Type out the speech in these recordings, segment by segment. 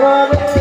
Come on.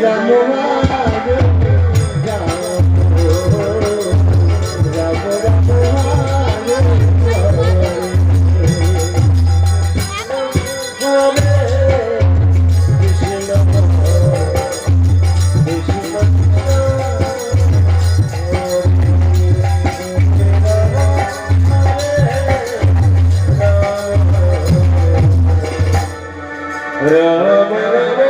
Yeah, yeah, yeah.